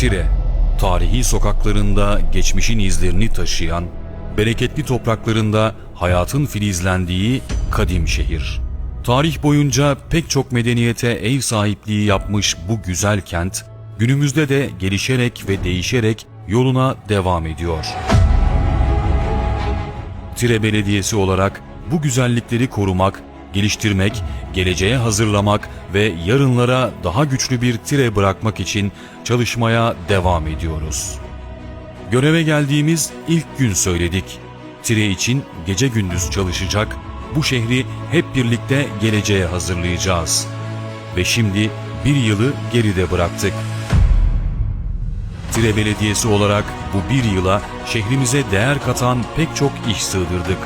Tire, tarihi sokaklarında geçmişin izlerini taşıyan, bereketli topraklarında hayatın filizlendiği kadim şehir. Tarih boyunca pek çok medeniyete ev sahipliği yapmış bu güzel kent, günümüzde de gelişerek ve değişerek yoluna devam ediyor. Tire Belediyesi olarak bu güzellikleri korumak, geliştirmek, geleceğe hazırlamak ve yarınlara daha güçlü bir Tire bırakmak için çalışmaya devam ediyoruz. Göreve geldiğimiz ilk gün söyledik. Tire için gece gündüz çalışacak, bu şehri hep birlikte geleceğe hazırlayacağız. Ve şimdi bir yılı geride bıraktık. Tire Belediyesi olarak bu bir yıla şehrimize değer katan pek çok iş sığdırdık.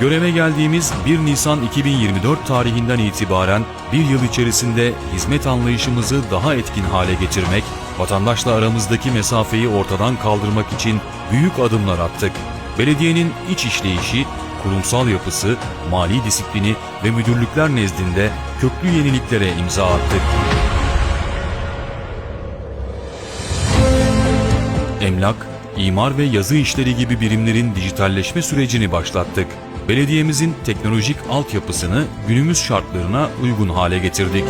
Göreve geldiğimiz 1 Nisan 2024 tarihinden itibaren bir yıl içerisinde hizmet anlayışımızı daha etkin hale getirmek, vatandaşla aramızdaki mesafeyi ortadan kaldırmak için büyük adımlar attık. Belediyenin iç işleyişi, kurumsal yapısı, mali disiplini ve müdürlükler nezdinde köklü yeniliklere imza attık. Emlak, imar ve yazı işleri gibi birimlerin dijitalleşme sürecini başlattık. Belediyemizin teknolojik altyapısını günümüz şartlarına uygun hale getirdik.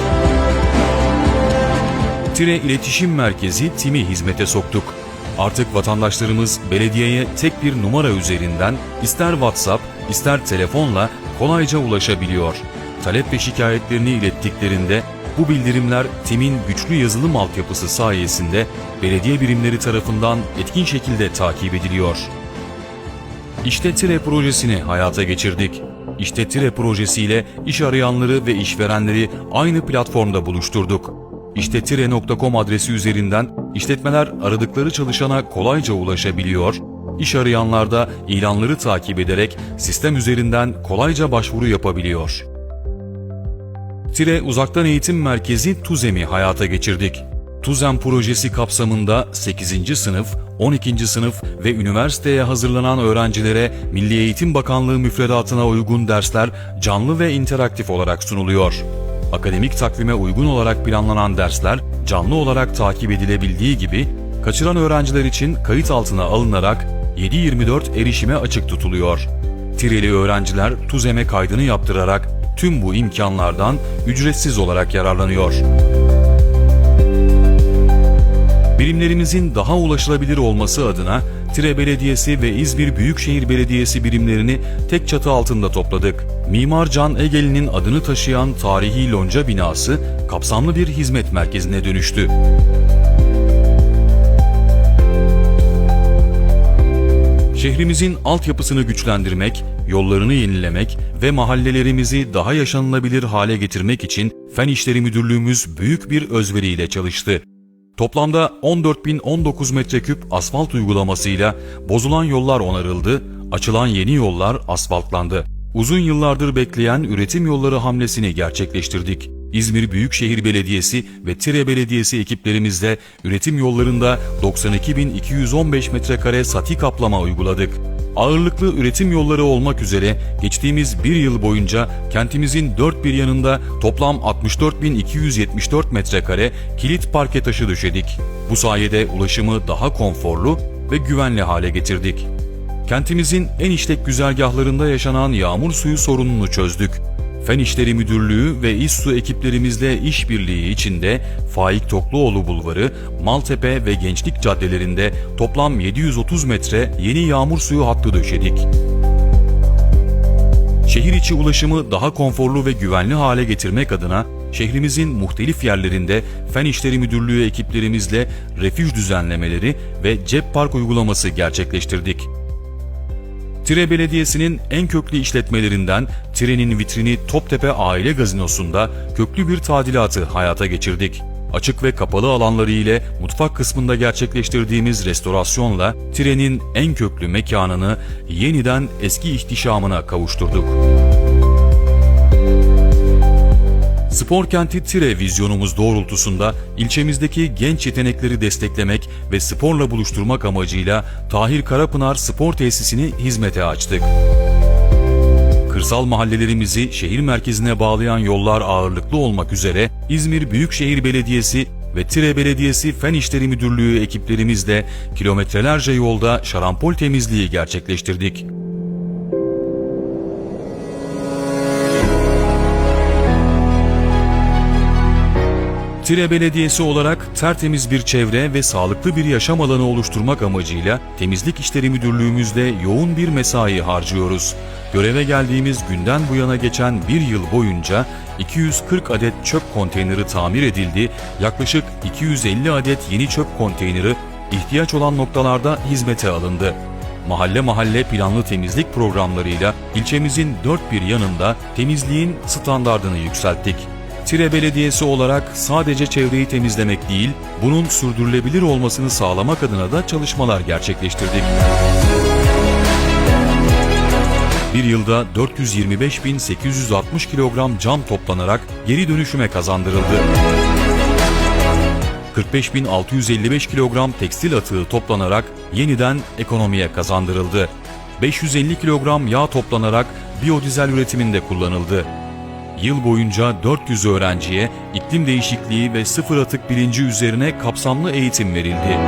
Tire İletişim Merkezi TİM'i hizmete soktuk. Artık vatandaşlarımız belediyeye tek bir numara üzerinden ister WhatsApp, ister telefonla kolayca ulaşabiliyor. Talep ve şikayetlerini ilettiklerinde bu bildirimler TİM'in güçlü yazılım altyapısı sayesinde belediye birimleri tarafından etkin şekilde takip ediliyor. İşte Tire projesini hayata geçirdik. İşte Tire projesiyle iş arayanları ve işverenleri aynı platformda buluşturduk. İşte tire.com adresi üzerinden işletmeler aradıkları çalışana kolayca ulaşabiliyor, iş arayanlar da ilanları takip ederek sistem üzerinden kolayca başvuru yapabiliyor. Tire Uzaktan Eğitim Merkezi TUZEM'i hayata geçirdik. TUZEM projesi kapsamında 8. sınıf, 12. sınıf ve üniversiteye hazırlanan öğrencilere Milli Eğitim Bakanlığı müfredatına uygun dersler canlı ve interaktif olarak sunuluyor. Akademik takvime uygun olarak planlanan dersler canlı olarak takip edilebildiği gibi kaçıran öğrenciler için kayıt altına alınarak 7-24 erişime açık tutuluyor. Tireli öğrenciler TUZEM'e kaydını yaptırarak tüm bu imkanlardan ücretsiz olarak yararlanıyor. Birimlerimizin daha ulaşılabilir olması adına Tire Belediyesi ve İzmir Büyükşehir Belediyesi birimlerini tek çatı altında topladık. Mimar Can Egeli'nin adını taşıyan tarihi lonca binası kapsamlı bir hizmet merkezine dönüştü. Şehrimizin altyapısını güçlendirmek, yollarını yenilemek ve mahallelerimizi daha yaşanılabilir hale getirmek için Fen İşleri Müdürlüğümüz büyük bir özveriyle çalıştı. Toplamda 14.019 metreküp asfalt uygulamasıyla bozulan yollar onarıldı, açılan yeni yollar asfaltlandı. Uzun yıllardır bekleyen üretim yolları hamlesini gerçekleştirdik. İzmir Büyükşehir Belediyesi ve Tire Belediyesi ekiplerimizle üretim yollarında 92.215 metrekare sati kaplama uyguladık. Ağırlıklı üretim yolları olmak üzere geçtiğimiz bir yıl boyunca kentimizin dört bir yanında toplam 64.274 metrekare kilit parke taşı döşedik. Bu sayede ulaşımı daha konforlu ve güvenli hale getirdik. Kentimizin en işlek güzergahlarında yaşanan yağmur suyu sorununu çözdük. Fen İşleri Müdürlüğü ve İSSU ekiplerimizle işbirliği içinde Faik Tokluoğlu Bulvarı, Maltepe ve Gençlik caddelerinde toplam 730 metre yeni yağmur suyu hattı döşedik. Şehir içi ulaşımı daha konforlu ve güvenli hale getirmek adına şehrimizin muhtelif yerlerinde Fen İşleri Müdürlüğü ekiplerimizle refüj düzenlemeleri ve cep park uygulaması gerçekleştirdik. Tire Belediyesi'nin en köklü işletmelerinden Tire'nin vitrini Toptepe Aile Gazinosu'nda köklü bir tadilatı hayata geçirdik. Açık ve kapalı alanları ile mutfak kısmında gerçekleştirdiğimiz restorasyonla Tire'nin en köklü mekanını yeniden eski ihtişamına kavuşturduk. Spor kenti Tire vizyonumuz doğrultusunda ilçemizdeki genç yetenekleri desteklemek ve sporla buluşturmak amacıyla Tahir Karapınar Spor Tesisini hizmete açtık. Kırsal mahallelerimizi şehir merkezine bağlayan yollar ağırlıklı olmak üzere İzmir Büyükşehir Belediyesi ve Tire Belediyesi Fen İşleri Müdürlüğü ekiplerimizle kilometrelerce yolda şarampol temizliği gerçekleştirdik. Tire Belediyesi olarak tertemiz bir çevre ve sağlıklı bir yaşam alanı oluşturmak amacıyla Temizlik İşleri Müdürlüğümüzde yoğun bir mesai harcıyoruz. Göreve geldiğimiz günden bu yana geçen bir yıl boyunca 240 adet çöp konteyneri tamir edildi, yaklaşık 250 adet yeni çöp konteyneri ihtiyaç olan noktalarda hizmete alındı. Mahalle mahalle planlı temizlik programlarıyla ilçemizin dört bir yanında temizliğin standardını yükselttik. Tire Belediyesi olarak sadece çevreyi temizlemek değil, bunun sürdürülebilir olmasını sağlamak adına da çalışmalar gerçekleştirdik. Bir yılda 425.860 kilogram cam toplanarak geri dönüşüme kazandırıldı. 45.655 kilogram tekstil atığı toplanarak yeniden ekonomiye kazandırıldı. 550 kilogram yağ toplanarak biyodizel üretiminde kullanıldı. Yıl boyunca 400 öğrenciye iklim değişikliği ve sıfır atık bilinci üzerine kapsamlı eğitim verildi.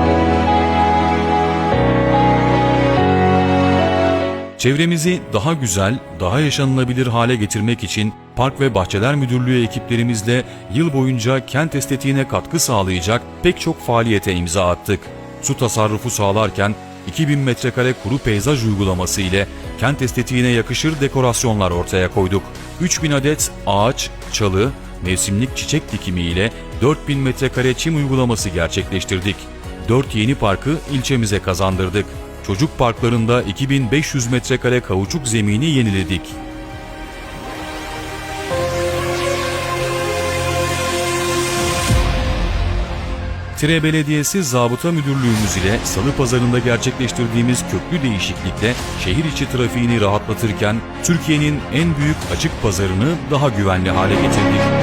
Çevremizi daha güzel, daha yaşanılabilir hale getirmek için Park ve Bahçeler Müdürlüğü ekiplerimizle yıl boyunca kent estetiğine katkı sağlayacak pek çok faaliyete imza attık. Su tasarrufu sağlarken 2000 metrekare kuru peyzaj uygulaması ile kent estetiğine yakışır dekorasyonlar ortaya koyduk. 3000 adet ağaç, çalı, mevsimlik çiçek dikimi ile 4000 metrekare çim uygulaması gerçekleştirdik. 4 yeni parkı ilçemize kazandırdık. Çocuk parklarında 2500 metrekare kauçuk zemini yeniledik. Tire Belediyesi Zabıta Müdürlüğümüz ile Salı Pazarı'nda gerçekleştirdiğimiz köklü değişiklikle şehir içi trafiğini rahatlatırken Türkiye'nin en büyük açık pazarını daha güvenli hale getirdik.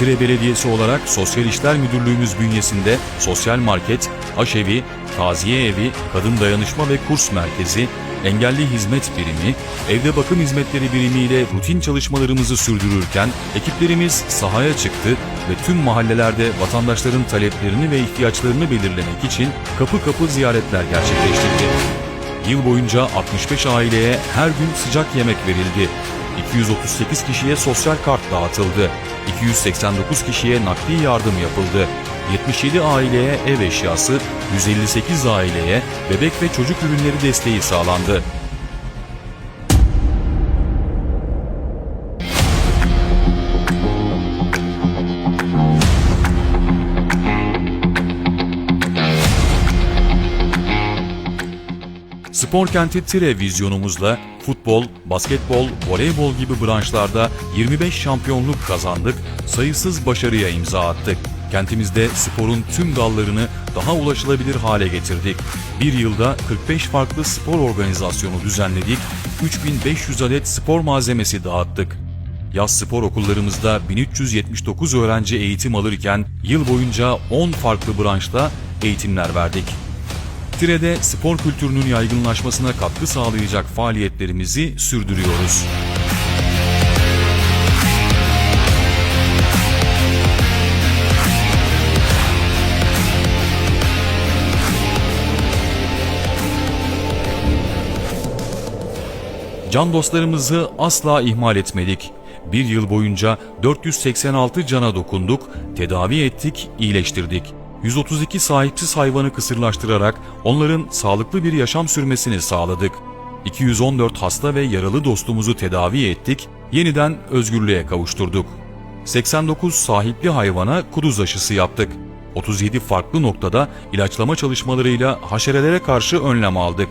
Tire Belediyesi olarak Sosyal İşler Müdürlüğümüz bünyesinde sosyal market, aşevi, taziye evi, kadın dayanışma ve kurs merkezi, engelli hizmet birimi, evde bakım hizmetleri birimiyle rutin çalışmalarımızı sürdürürken ekiplerimiz sahaya çıktı ve tüm mahallelerde vatandaşların taleplerini ve ihtiyaçlarını belirlemek için kapı kapı ziyaretler gerçekleştirdi. Yıl boyunca 65 aileye her gün sıcak yemek verildi. 238 kişiye sosyal kart dağıtıldı. 289 kişiye nakdi yardım yapıldı. 77 aileye ev eşyası, 158 aileye bebek ve çocuk ürünleri desteği sağlandı. Spor kenti Tire vizyonumuzla futbol, basketbol, voleybol gibi branşlarda 25 şampiyonluk kazandık, sayısız başarıya imza attık. Kentimizde sporun tüm dallarını daha ulaşılabilir hale getirdik. Bir yılda 45 farklı spor organizasyonu düzenledik, 3500 adet spor malzemesi dağıttık. Yaz spor okullarımızda 1379 öğrenci eğitim alırken yıl boyunca 10 farklı branşta eğitimler verdik. Tire'de spor kültürünün yaygınlaşmasına katkı sağlayacak faaliyetlerimizi sürdürüyoruz. Can dostlarımızı asla ihmal etmedik. Bir yıl boyunca 486 cana dokunduk, tedavi ettik, iyileştirdik. 132 sahipsiz hayvanı kısırlaştırarak onların sağlıklı bir yaşam sürmesini sağladık. 214 hasta ve yaralı dostumuzu tedavi ettik, yeniden özgürlüğe kavuşturduk. 89 sahipli hayvana kuduz aşısı yaptık. 37 farklı noktada ilaçlama çalışmalarıyla haşerelere karşı önlem aldık.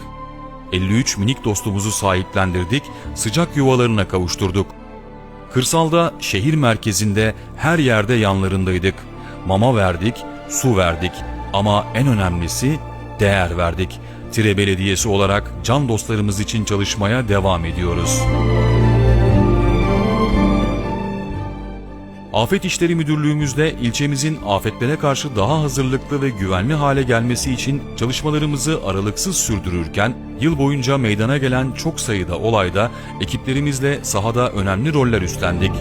53 minik dostumuzu sahiplendirdik, sıcak yuvalarına kavuşturduk. Kırsalda, şehir merkezinde her yerde yanlarındaydık. Mama verdik, su verdik ama en önemlisi değer verdik. Tire Belediyesi olarak can dostlarımız için çalışmaya devam ediyoruz. Afet İşleri Müdürlüğümüzde ilçemizin afetlere karşı daha hazırlıklı ve güvenli hale gelmesi için çalışmalarımızı aralıksız sürdürürken yıl boyunca meydana gelen çok sayıda olayda ekiplerimizle sahada önemli roller üstlendik.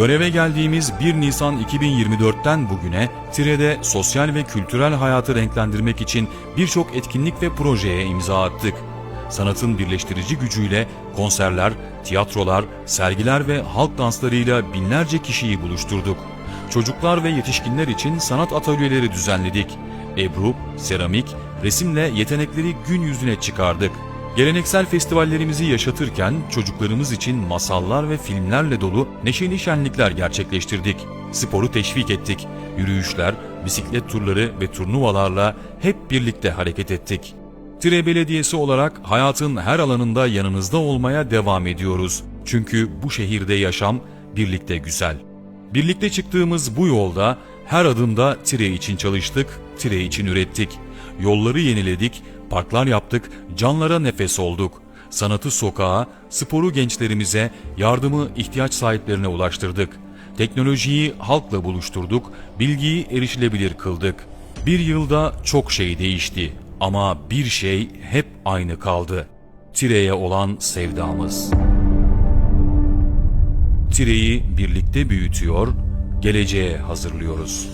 Göreve geldiğimiz 1 Nisan 2024'ten bugüne Tire'de sosyal ve kültürel hayatı renklendirmek için birçok etkinlik ve projeye imza attık. Sanatın birleştirici gücüyle konserler, tiyatrolar, sergiler ve halk danslarıyla binlerce kişiyi buluşturduk. Çocuklar ve yetişkinler için sanat atölyeleri düzenledik. Ebru, seramik, resimle yetenekleri gün yüzüne çıkardık. Geleneksel festivallerimizi yaşatırken çocuklarımız için masallar ve filmlerle dolu neşeli şenlikler gerçekleştirdik. Sporu teşvik ettik. Yürüyüşler, bisiklet turları ve turnuvalarla hep birlikte hareket ettik. Tire Belediyesi olarak hayatın her alanında yanınızda olmaya devam ediyoruz. Çünkü bu şehirde yaşam birlikte güzel. Birlikte çıktığımız bu yolda her adımda Tire için çalıştık, Tire için ürettik. Yolları yeniledik, parklar yaptık, canlara nefes olduk. Sanatı sokağa, sporu gençlerimize, yardımı ihtiyaç sahiplerine ulaştırdık. Teknolojiyi halkla buluşturduk, bilgiyi erişilebilir kıldık. Bir yılda çok şey değişti ama bir şey hep aynı kaldı. Tire'ye olan sevdamız. Tire'yi birlikte büyütüyor, geleceğe hazırlıyoruz.